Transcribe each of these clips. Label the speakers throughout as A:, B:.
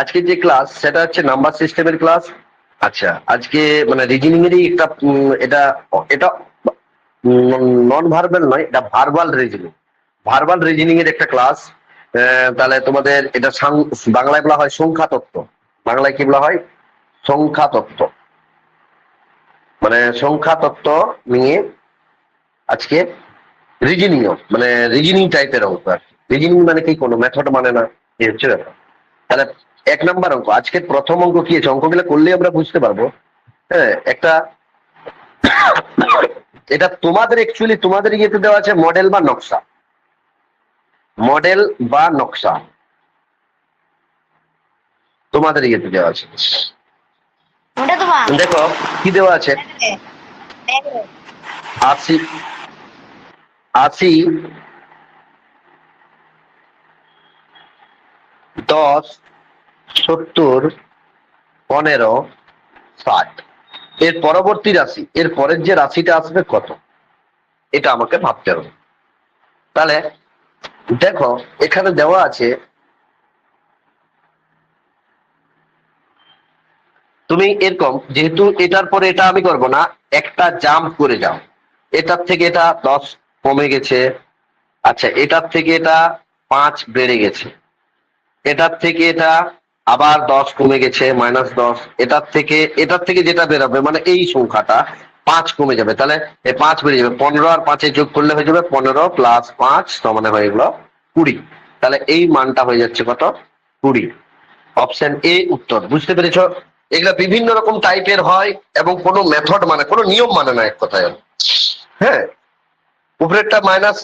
A: আজকে যে ক্লাস সেটা হচ্ছে নাম্বার সিস্টেমের ক্লাস আচ্ছা। আজকে মানে রিজনিং এরই একটা এটা এটা নন ভার্বাল নয় এটা ভার্বাল রিজনিং ভার্বাল রিজনিং এর একটা ক্লাস তাহলে তোমাদের এটা বাংলায় বলা হয় সংখ্যা তত্ত্ব বাংলায় কি বলা হয়? সংখ্যা তত্ত্ব মানে সংখ্যা তত্ত্ব নিয়ে আজকে রিজনিং মানে রিজনিং টাইপের অঙ্ক আর রিজনিং মানে কি? কোনো মেথড মানে না। এই হচ্ছে ব্যাপার। তাহলে এক নাম্বার অঙ্ক। আজকের প্রথম অঙ্ক কি? আছে অঙ্কগুলো করলেই আমরা বুঝতে পারব। হ্যাঁ একটা এটা তোমাদের অ্যাকচুয়ালি তোমাদের ইয়েতে দেওয়া আছে মডেল বা নকশা। মডেল বা নকশা। তোমাদের ইয়েতে দেওয়া আছে। দেখো কি দেওয়া আছে? আশি আশি দশ সত্তর, পনেরো, ষাট। এর পরবর্তী রাশি, এর পরের যে রাশিটা আসবে কত? এটা আমাকে ভাবতে হবে। তাহলে দেখো, এখানে দেওয়া আছে, তুমি এরকম, যেহেতু এটার পরে এটা আমি করব না, একটা জাম্প করে যাও। এটার থেকে এটা দশ কমে গেছে। আচ্ছা এটার থেকে এটা পাঁচ বেড়ে গেছে। এটার থেকে এটা আবার দশ কমে গেছে মাইনাস দশ। এটার থেকে এটার থেকে যেটা বেরোবে মানে এই সংখ্যাটা পাঁচ কমে যাবে। তাহলে এই পাঁচ বেড়ে যাবে। পনেরো আর পাঁচে যোগ করলে হয়ে যাবে পনেরো প্লাস পাঁচ সমানে হয়ে গেলো কুড়ি। তাহলে এই মানটা হয়ে যাচ্ছে কত? কুড়ি। অপশন এ উত্তর। বুঝতে পেরেছ? এগুলো বিভিন্ন রকম টাইপের হয় এবং কোনো মেথড মানে কোনো নিয়ম মানে না এক কথায়। হ্যাঁ? উপরেরটা মাইনাস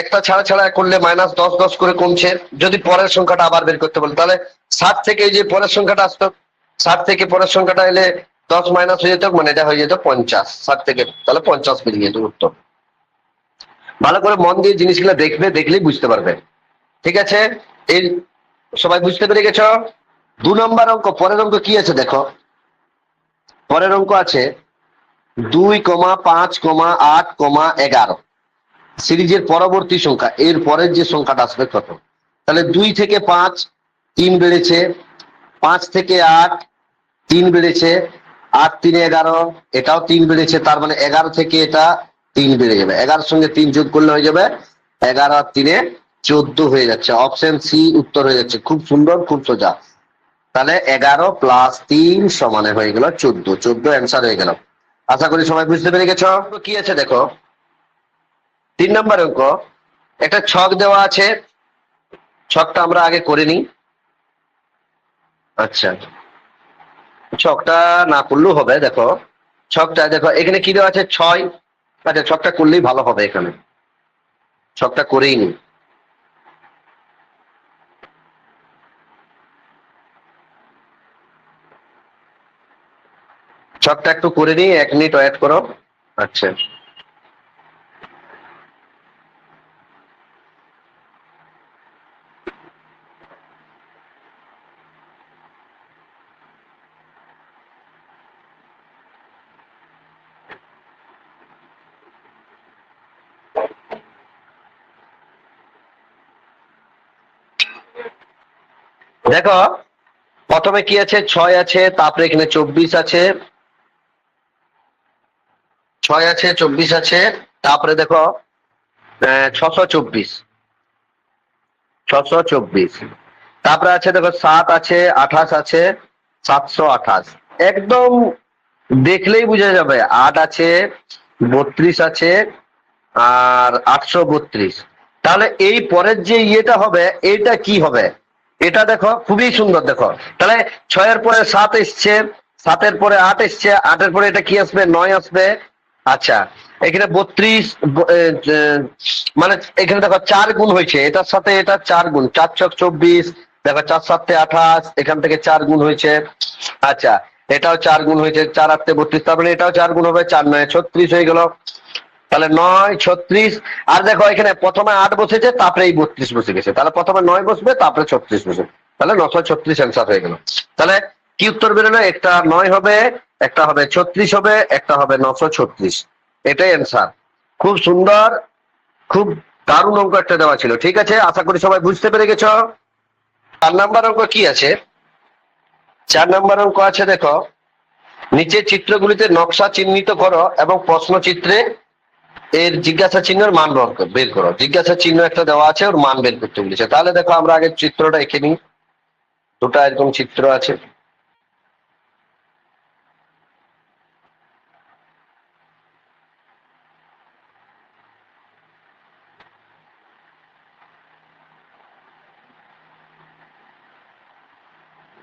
A: একটা ছাড়া ছাড়া করলে মাইনাস দশ দশ করে কমছে। যদি পরের সংখ্যাটা আবার বের করতে বলে তাহলে ষাট থেকে যে পরের সংখ্যাটা আসতো, ষাট থেকে পরের সংখ্যাটা এলে দশ মাইনাস হয়ে যেত মানে এটা হয়ে যেত পঞ্চাশ। ষাট থেকে, তাহলে পঞ্চাশ বেরিয়ে যেত উত্তর। ভালো করে মন দিয়ে জিনিসগুলো দেখবে, দেখলেই বুঝতে পারবে। ঠিক আছে? এই সবাই বুঝতে পেরে গেছ? দু নম্বর অঙ্ক, পরের অঙ্ক কি আছে দেখো? পরের অঙ্ক আছে দুই কমা পাঁচ কমা আট কমা এগারো। সিরিজের পরবর্তী সংখ্যা, এর পরের যে সংখ্যাটা আসবে কত তাহলে দুই থেকে পাঁচ, তিন বেড়েছে, পাঁচ থেকে আট, তিন বেড়েছে, আট তিনে এগারো, এটাও তিন বেড়েছে, তার মানে এগারো থেকে এটা তিন বেড়ে যাবে। এগারোর সঙ্গে তিন যোগ করলে হয়ে যাবে এগারো আর তিনে চোদ্দ হয়ে যাচ্ছে। অপশন সি উত্তর হয়ে যাচ্ছে। খুব সুন্দর, খুব সোজা। তাহলে এগারো প্লাস তিন সমানে হয়ে গেল চোদ্দ। চোদ্দ অ্যান্সার হয়ে গেল। আশা করি সবাই বুঝতে পেরে গেছ। কি আছে দেখো? তিন নম্বর অঙ্ক, একটা ছক দেওয়া আছে, ছকটা আমরা আগে করে নিই। আচ্ছা ছকটা না করলেও হবে, দেখো। ছকটা, দেখো, এখানে কি দেওয়া আছে? ছয়। আচ্ছা ছকটা করলেই ভালো হবে এখানে। ছকটা করেই নি ছকটা একটু করে নিই, এক মিনিট ওয়েট করো। আচ্ছা। দেখো, প্রথমে কি আছে? ছয় আছে, তারপরে এখানে চব্বিশ আছে। ছয় আছে, চব্বিশ আছে, তারপরে দেখো ছশো চব্বিশ। ছশো চব্বিশ। তারপরে আছে, দেখো, সাত আছে, আঠাশ আছে, সাতশো আঠাশ। একদম দেখলেই বোঝা যাবে, আট আছে, বত্রিশ আছে, আর আটশো বত্রিশ। তাহলে এই পরের যে ইয়েটা হবে, এইটা কি হবে? এটা দেখো, খুবই সুন্দর দেখো। তাহলে ছয়ের পরে সাত এসছে, সাতের পরে আট এসছে, আটের পরে এটা কি আসবে? নয় আসবে। আচ্ছা এখানে বত্রিশ মানে এখানে দেখো চার গুণ হয়েছে, এটার সাথে এটা চার গুণ, চার ছক চব্বিশ, দেখো চার সাতে আঠাশ, এখান থেকে চার গুণ হয়েছে। আচ্ছা এটাও চার গুণ হয়েছে, চার আটতে বত্রিশ, তার মানে এটাও চার গুণ হবে, চার নয়, ছত্রিশ হয়ে গেল। তাহলে নয়, ছত্রিশ। আর দেখো এখানে প্রথমে আট বসেছে, তারপরে এই বত্রিশ বসে গেছে। তাহলে প্রথমে নয় বসবে, তারপরে ছত্রিশ বসবে তাহলে নশো ছত্রিশ অ্যান্সার হয়ে গেল। তাহলে কি উত্তর বেরোলো? একটা নয় হবে, একটা হবে ছত্রিশ হবে, একটা হবে নশো ছত্রিশ। এটাই অ্যান্সার খুব সুন্দর, খুব দারুণ অঙ্ক একটা দেওয়া ছিল, ঠিক আছে? আশা করি সবাই বুঝতে পেরে গেছ। চার নাম্বার অঙ্ক কি আছে? চার নাম্বার অঙ্ক আছে, দেখো। নিচের চিত্রগুলিতে নকশা চিহ্নিত করো এবং প্রশ্ন চিত্রে এর জিজ্ঞাসা চিহ্নের মান বের করো- জিজ্ঞাসা চিহ্ন একটা দেওয়া আছে, ওর মান বের করতে বলেছে। তাহলে দেখো আমরা আগে চিত্রটা এঁকে নিই। দুটা এরকম চিত্র আছে।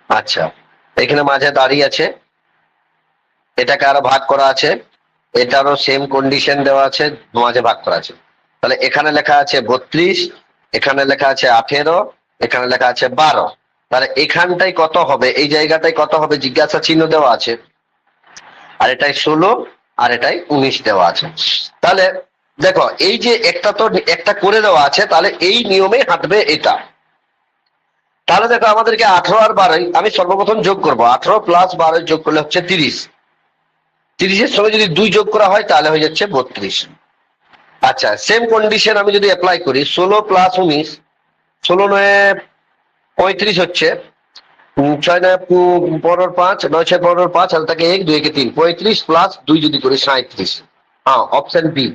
A: আচ্ছা এখানে মাঝে দাঁড়িয়ে আছে। এটাকে আরও ভাগ করা আছে। এটারও সেম কন্ডিশন দেওয়া আছে মাঝে ভাগ করা আছে। তাহলে এখানে লেখা আছে বত্রিশ, এখানে লেখা আছে আঠেরো, এখানে লেখা আছে বারো। তাহলে এখানটাই কত হবে, এই জায়গাটাই কত হবে জিজ্ঞাসা চিহ্ন দেওয়া আছে। আর এটাই ষোলো, আর এটাই উনিশ দেওয়া আছে। তাহলে দেখো, এই যে একটা তো একটা করে দেওয়া আছে, তাহলে এই নিয়মে হাঁটবে এটা। তাহলে দেখো, আমাদেরকে আঠারো আর বারোই, আমি সর্বপ্রথম যোগ করব। আঠারো প্লাস বারোই যোগ করলে হচ্ছে তিরিশ। তিরিশের সঙ্গে যদি দুই যোগ করা হয়, তাহলে হয়ে যাচ্ছে বত্রিশ। আচ্ছা সেম কন্ডিশন আমি যদি অ্যাপ্লাই করি, ষোলো প্লাস উনিশ, ষোলো নয় পঁয়ত্রিশ হচ্ছে ছয় নয় পনেরো পাঁচ, নয় ছয় পনেরো পাঁচ আর তাকে এক, দুই, একে তিন, পঁয়ত্রিশ প্লাস দুই যদি করি সাঁত্রিশ হ্যাঁ অপশন বি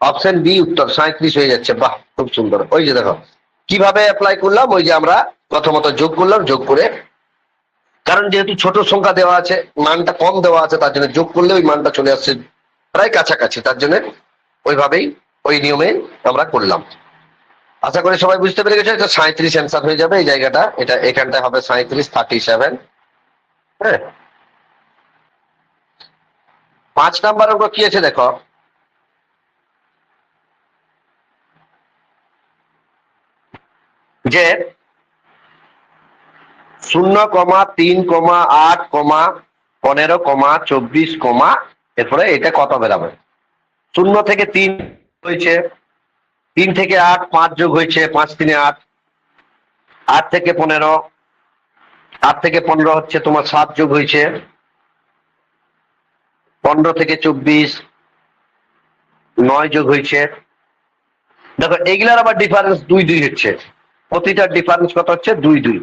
A: অপশন বি উত্তর সাঁত্রিশ হয়ে যাচ্ছে, বাহ, খুব সুন্দর। ওই যে দেখো, কীভাবে অ্যাপ্লাই করলাম? ওই যে আমরা প্রথমত যোগ করলাম, যোগ করে কারণ যেহেতু ছোট সংখ্যা দেওয়া আছে, মানটা কম দেওয়া আছে, তার জন্য যোগ করলে ওই মানটা চলে আসছে প্রায় কাছাকাছি। তার জন্য ওইভাবেই ওই নিয়মে আমরা করলাম। আশা করি সবাই বুঝতে পেরে গেছে, এটা সাঁত্রিশ অ্যান্সার হয়ে যাবে এই জায়গাটা। এটা এখানটায় হবে সাঁত্রিশ থার্টি সেভেন হ্যাঁ? পাঁচ নাম্বার অঙ্ক কি আছে দেখো? যে শূন্য কমা, তিন কমা, আট কমা, পনেরো কমা, চব্বিশ কমা, এরপরে এটা কত বেরাবে? শূন্য থেকে তিন হয়েছে, তিন থেকে আট, পাঁচ যোগ হয়েছে, পাঁচ তিনে আট আট থেকে পনেরো, আট থেকে পনেরো হচ্ছে তোমার সাত যোগ হয়েছে, পনেরো থেকে চব্বিশ, নয় যোগ হয়েছে। দেখো এগুলার আবার ডিফারেন্স দুই দুই হচ্ছে, প্রতিটার ডিফারেন্স কত হচ্ছে? দুই দুই।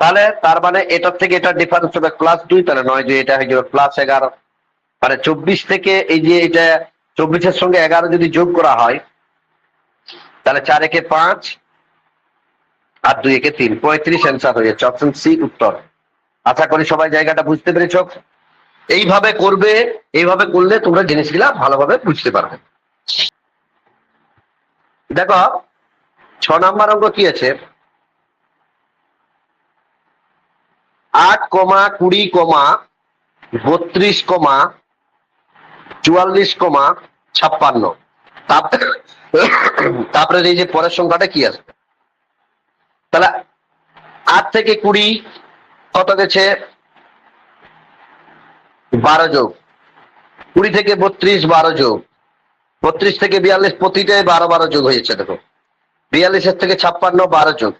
A: তাহলে তার মানে এটার থেকে এটা ডিফারেন্স হবে প্লাস দুই, তাহলে নয় দুই এটা হয়ে যাবে প্লাস এগারো। মানে চব্বিশ থেকে এই যে এটা চব্বিশের সঙ্গে এগারো যদি যোগ করা হয়, তাহলে চার একে পাঁচ আর দুই একে তিন। পঁয়ত্রিশ অ্যান্সার হয়ে যাচ্ছে অপশন সি উত্তর। আশা করি সবাই জায়গাটা বুঝতে পেরেছ। এইভাবে করবে, এইভাবে করলে তোমরা জিনিসগুলা ভালোভাবে বুঝতে পারবে। দেখো, ছ নাম্বার অঙ্ক কি আছে? আট কমা, কুড়ি কমা, বত্রিশ কমা, চুয়াল্লিশ কমা, ছাপ্পান্ন। তারপরে এই যে পরের সংখ্যাটা কি আসবে তাহলে আট থেকে কুড়ি কত গেছে? বারো যোগ। কুড়ি থেকে বত্রিশ, বারো যোগ। বত্রিশ থেকে বিয়াল্লিশ, প্রতিটাই বারো বারো যোগ হয়েছে, দেখো। বিয়াল্লিশের থেকে ছাপ্পান্ন, বারো যোগ।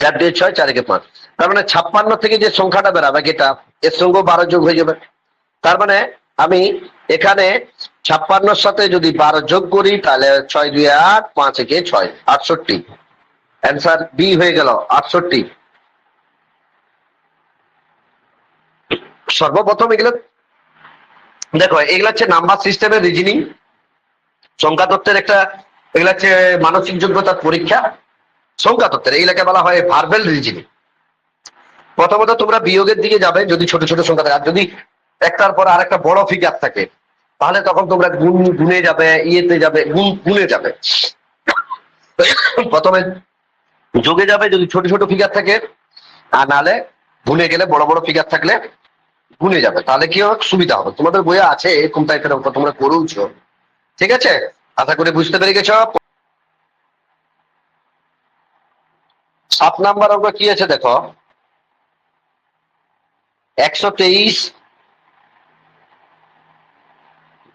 A: চার দিয়ে ছয়, চার একে পাঁচ। তার মানে ছাপ্পান্ন থেকে যে সংখ্যাটা বেরাবে এটা এর সঙ্গেও বারো যোগ হয়ে যাবে। তার মানে আমি এখানে ছাপ্পান্নর সাথে যদি বারো যোগ করি, তাহলে ছয় দুই আট, পাঁচ একে ছয়, আটষট্টি। অ্যান্সার বি হয়ে গেল, আটষট্টি। সর্বপ্রথম এগুলো, দেখো, এগুলো হচ্ছে নাম্বার সিস্টেমের রিজনিং সংখ্যা তত্ত্বের একটা, এগুলো হচ্ছে মানসিক যোগ্যতার পরীক্ষা। সংখ্যা তত্ত্বের এইগুলাকে বলা হয় ভার্বেল রিজনিং প্রথমত তোমরা বিয়োগের দিকে যাবে যদি ছোট ছোট সংখ্যা থাকে। আর যদি একটার পর আরেকটা বড় ফিগার থাকে, তাহলে তখন তোমরা গুণ, গুণে যাবে, ইয়েতে যাবে, গুণ, গুণে যাবে। প্রথমে যোগে যাবে যদি ছোট ছোট ফিগার থাকে, আর নালে গুণে গেলে বড় বড় ফিগার থাকলে গুনে যাবে। তাহলে কি হবে? সুবিধা হবে। তোমাদের বইয়ে আছে এরকম টাইপের তোমরা করেওছো। ঠিক আছে? আশা করে বুঝতে পেরে গেছো। সাত নাম্বার অঙ্ক কি আছে দেখো? একশো তেইশ,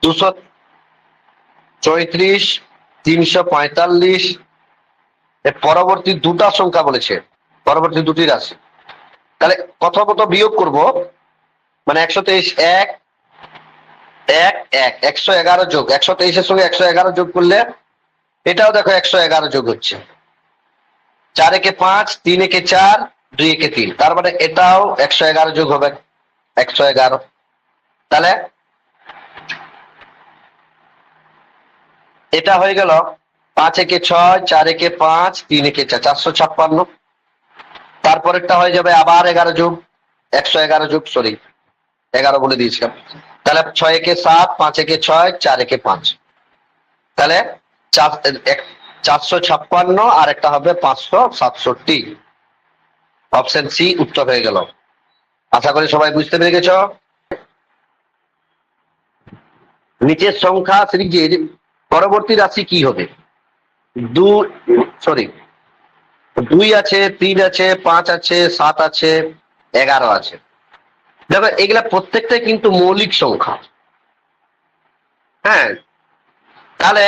A: দুশো চৌত্রিশ, তিনশো পঁয়তাল্লিশ। পরবর্তী দুটা সংখ্যা বলেছে, পরবর্তী দুটি রাশি। তাহলে প্রথমত বিয়োগ করব মানে একশো তেইশ এক এক এক, একশো এগারো যোগ, একশো তেইশের সঙ্গে একশো এগারো যোগ করলে, এটাও দেখো একশো এগারো যোগ হচ্ছে। চার একে পাঁচ, তিন একে চার, দুই একে তিন। তার মানে এটাও একশো এগারো যোগ হবে একশো এগারো। তাহলে এটা হয়ে গেল পাঁচ একে ছয়, চার একে পাঁচ, তিন একে চার, চারশো ছাপ্পান্ন। তারপরেরটা হয়ে যাবে আবার এগারো যোগ, একশো এগারো যোগ সরি এগারো বলে দিয়েছিলাম। তাহলে ছয় একে সাত, পাঁচ একে ছয়, চার একে পাঁচ। তাহলে চার চারশো ছাপ্পান্ন আর একটা হবে পাঁচশো সাতষট্টি। অপশন সি উত্তর হয়ে গেল। আশা করি সবাই বুঝতে পেরে গেছ? নিচের সংখ্যা সিরিজের পরবর্তী রাশি কি হবে? দু সরি দুই আছে, তিন আছে, পাঁচ আছে, সাত আছে, এগারো আছে। দেখো, এগুলা প্রত্যেকটাই কিন্তু মৌলিক সংখ্যা। হ্যাঁ তাহলে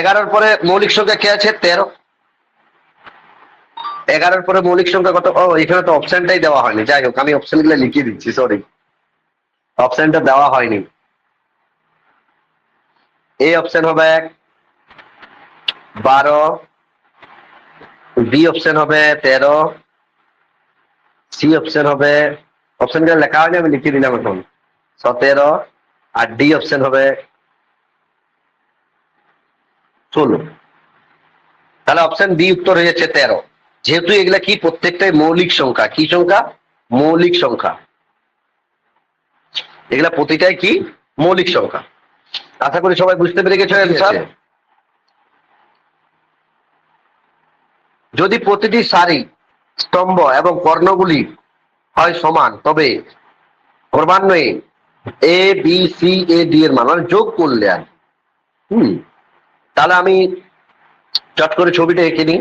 A: এগারোর পরে মৌলিক সংখ্যা কে আছে? তেরো। এগারোর পরে মৌলিক সংখ্যা কত? ও, এখানে তো অপশনটাই দেওয়া হয়নি। যাই হোক, আমি অপশনগুলো লিখিয়ে দিচ্ছি সরি অপশনটা দেওয়া হয়নি। এই অপশন হবে এক, বারো। বি অপশন হবে তেরো। সি অপশন হবে অপশনগুলো লেখা হয়নি, আমি লিখে দিলাম এখন। সতেরো। আর ডি অপশন হবে ষোলো তাহলে অপশন বি উত্তর হয়ে যাচ্ছে তেরো। যেহেতু এগুলা কি? প্রত্যেকটাই মৌলিক সংখ্যা। কি সংখ্যা? মৌলিক সংখ্যা। এগুলা প্রতিটাই কি? মৌলিক সংখ্যা। আশা করি সবাই বুঝতে পেরে গেছে স্যার যদি প্রতিটি সারি স্তম্ভ এবং কর্ণগুলি হয় সমান তবে ক্রমান্বয়ে A B C A D এর মান মানে যোগ করলে আর হুম। তাহলে আমি চট করে ছবিটা এঁকে নিই।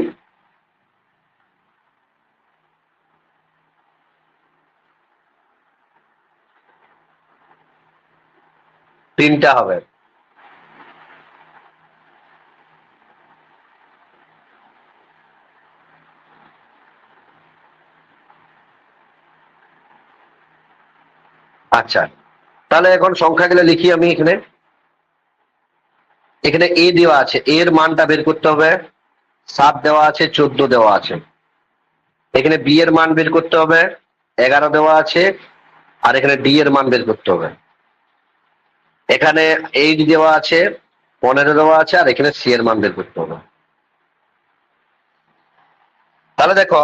A: তিনটা হবে। আচ্ছা তাহলে এখন সংখ্যাগুলো লিখি আমি এখানে। এখানে এ দেওয়া আছে। এর মানটা বের করতে হবে। সাত দেওয়া আছে, চোদ্দ দেওয়া আছে। এখানে বি এর মান বের করতে হবে। এগারো দেওয়া আছে। আর এখানে ডি এর মান বের করতে হবে। এখানে এইট দেওয়া আছে, পনেরো দেওয়া আছে, আর এখানে সি এর মান বের করতে হবে। তাহলে দেখো,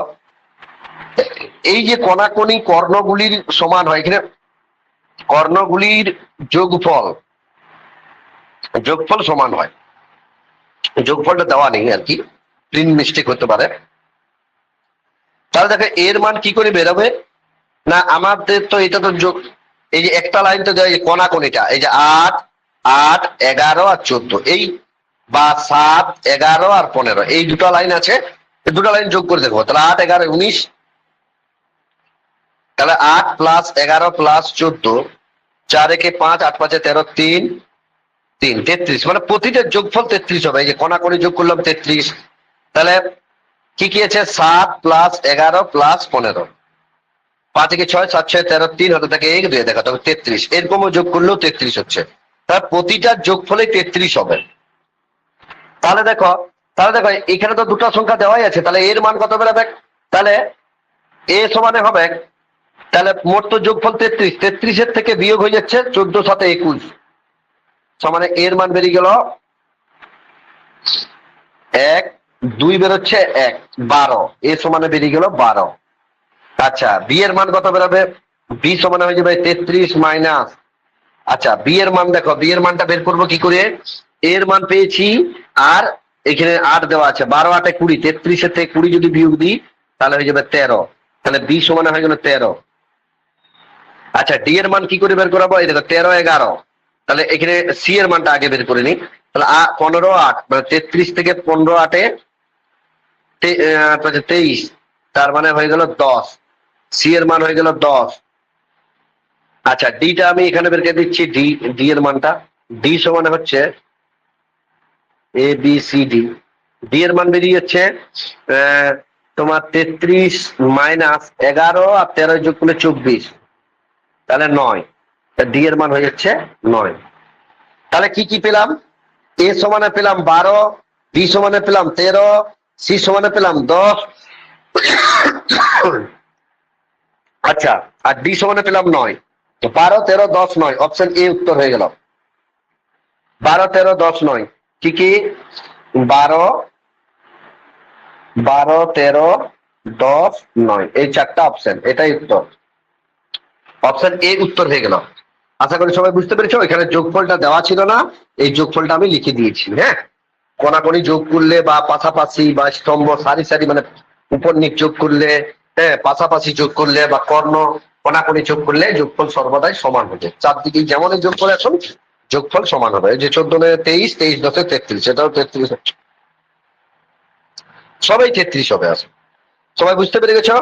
A: এই যে কণাকণি কর্ণগুলির সমান হয়, এখানে কর্ণগুলির যোগফল যোগফল সমান হয়। যোগফলটা দেওয়া নেই আর কি, প্রিন্ট মিস্টেক হতে পারে। তাহলে দেখো, এর মান কি করে বেরোবে? না, আমাদের তো এটা তো যোগ, এই যে একটা লাইন তো দেয় কণাকণিটা এই যে আট আট, এগারো আর চোদ্দ, এই বা সাত, এগারো আর পনেরো, এই দুটো লাইন আছে দুটো লাইন যোগ করে দেখব তাহলে আট, এগারো, উনিশ, তাহলে আট প্লাস এগারো প্লাস চোদ্দ, চার একে পাঁচ, আট পাঁচে তেরো, তিন তিন, তেত্রিশ মানে প্রতিটা যোগফল তেত্রিশ হবে। এই যে কণাকণি যোগ করলাম তেত্রিশ, তাহলে কি কি আছে? সাত প্লাস এগারো প্লাস পনেরো। পাঁচ থেকে ছয়, সাত, ছয়, তেরো, তিন হতে থাকে এক, দুই, দেখা, তবে তেত্রিশ। এরকমও যোগ করলেও তেত্রিশ হচ্ছে। তাহলে প্রতিটা যোগফলে তেত্রিশ হবে। তাহলে দেখো তাহলে দেখো, এখানে তো দুটো সংখ্যা দেওয়াই আছে। তাহলে এর মান কত বেরোবে? তাহলে এ সমানে হবে, তাহলে মোট তো যোগফল তেত্রিশ। তেত্রিশের থেকে বিয়োগ হয়ে যাচ্ছে চোদ্দ সাথে একুশ। সমানে এর মান বেরিয়ে গেল এক, দুই বেরোচ্ছে এক, বারো। এ সমানে বেরিয়ে গেল বারো। আচ্ছা বি এর মান কত বেরোবে? বি সমানে হয়ে যাবে তেত্রিশ মাইনাস। আচ্ছা বি এর মান দেখো, বি এর মানটা বের করব কি করে? এর মান পেয়েছি, আর এখানে আট দেওয়া আছে, বারো আটে কুড়ি, তেত্রিশের থেকে কুড়ি যদি বিয়োগ দিই, তাহলে হয়ে যাবে তেরো। তাহলে বি সমানে হয়ে গেল তেরো। আচ্ছা ডি এর মান কি করে বের করাবো? এই দেখো, তেরো, এগারো। তাহলে এখানে সি এর মানটা আগে বের করে নি। তাহলে পনেরো আট মানে তেত্রিশ থেকে পনেরো আটে তেইশ, তার মানে হয়ে গেল দশ। সি এর মান হয়ে গেল দশ। আচ্ছা ডিটা আমি এখানে বের করে দিচ্ছি। ডি ডি এর মানটা। ডি সমানে হচ্ছে A B C D D এর মান বেরিয়ে যাচ্ছে তোমার তেত্রিশ মাইনাস এগারো আর তেরো যোগ করলে চব্বিশ। তাহলে নয়। ডি এর মান হয়ে যাচ্ছে নয়। তাহলে কি কি পেলাম? এ সমানে পেলাম বারো বি সমানে পেলাম তেরো সি সমানে পেলাম দশ। আচ্ছা আর ডি সমানে পেলাম নয়। তো বারো, তেরো, দশ, নয়। অপশন এ উত্তর হয়ে গেল। বারো, তেরো, দশ, নয়। কি কি? বারো বারো, তেরো, দশ, নয়। এই চারটা অপশন এটাই উত্তর। অপশন এ উত্তর হয়ে গেল। আশা করি সবাই বুঝতে পেরেছ, এখানে যোগফলটা দেওয়া ছিল না, এই যোগফলটা আমি লিখে দিয়েছি হ্যাঁ? কোনাকোনি যোগ করলে বা পাশাপাশি বা স্তম্ভ সারি সারি মানে উপর নিচ যোগ করলে হ্যাঁ পাশাপাশি যোগ করলে বা কর্ণ কোনাকোনি যোগ করলে যোগফল সর্বদাই সমান হবে। চারদিকে যেমন যোগ করে এখন, যোগফল সমান হবে। যে চোদ্দ নয় তেইশ তেইশ দশে তেত্রিশ, এটাও তেত্রিশ। সবাই তেত্রিশ হবে আসলে সবাই বুঝতে পেরে গেছো?